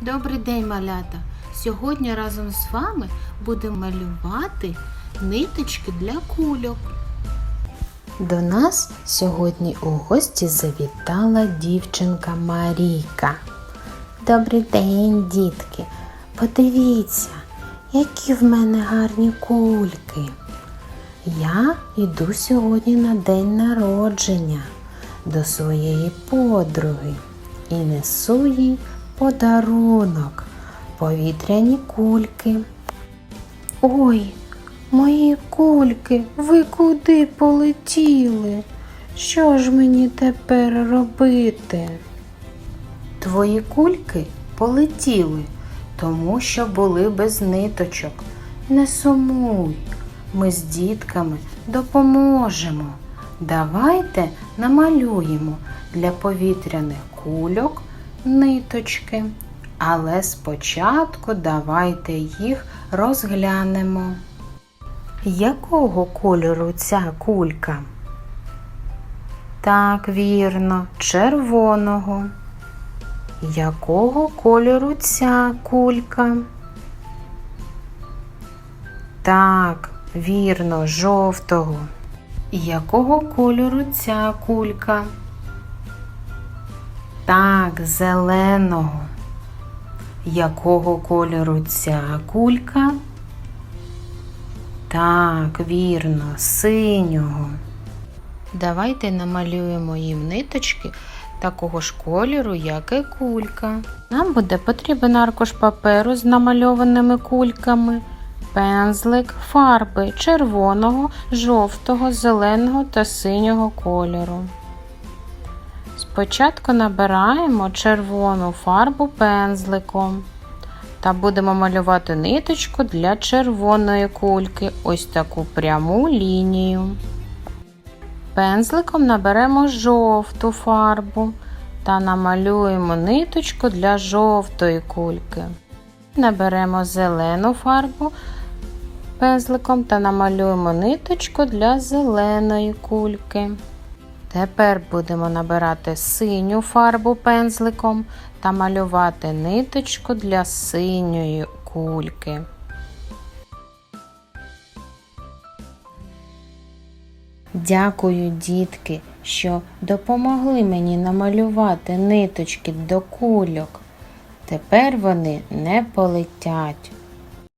Добрий день, малята! Сьогодні разом з вами будемо малювати ниточки для кульок. До нас сьогодні у гості завітала дівчинка Марійка. Добрий день, дітки! Подивіться, які в мене гарні кульки. Я йду сьогодні на день народження до своєї подруги і несу їй подарунок повітряні кульки. Ой, мої кульки, ви куди полетіли? Що ж мені тепер робити? Твої кульки полетіли, тому що були без ниточок. Не сумуй, ми з дітками допоможемо. Давайте намалюємо для повітряних кульок ниточки. Але спочатку давайте їх розглянемо. Якого кольору ця кулька? Так, вірно, червоного. Якого кольору ця кулька? Так, вірно, жовтого. Якого кольору ця кулька? Так, зеленого. Якого кольору ця кулька? Так, вірно, синього. Давайте намалюємо їм ниточки такого ж кольору, як і кулька. Нам буде потрібен аркуш паперу з намальованими кульками, пензлик, фарби червоного, жовтого, зеленого та синього кольору. Спочатку набираємо червону фарбу пензликом та будемо малювати ниточку для червоної кульки, ось таку пряму лінію. Пензликом наберемо жовту фарбу та намалюємо ниточку для жовтої кульки. Наберемо зелену фарбу пензликом та намалюємо ниточку для зеленої кульки. Тепер будемо набирати синю фарбу пензликом та малювати ниточку для синьої кульки. Дякую, дітки, що допомогли мені намалювати ниточки до кульок. Тепер вони не полетять.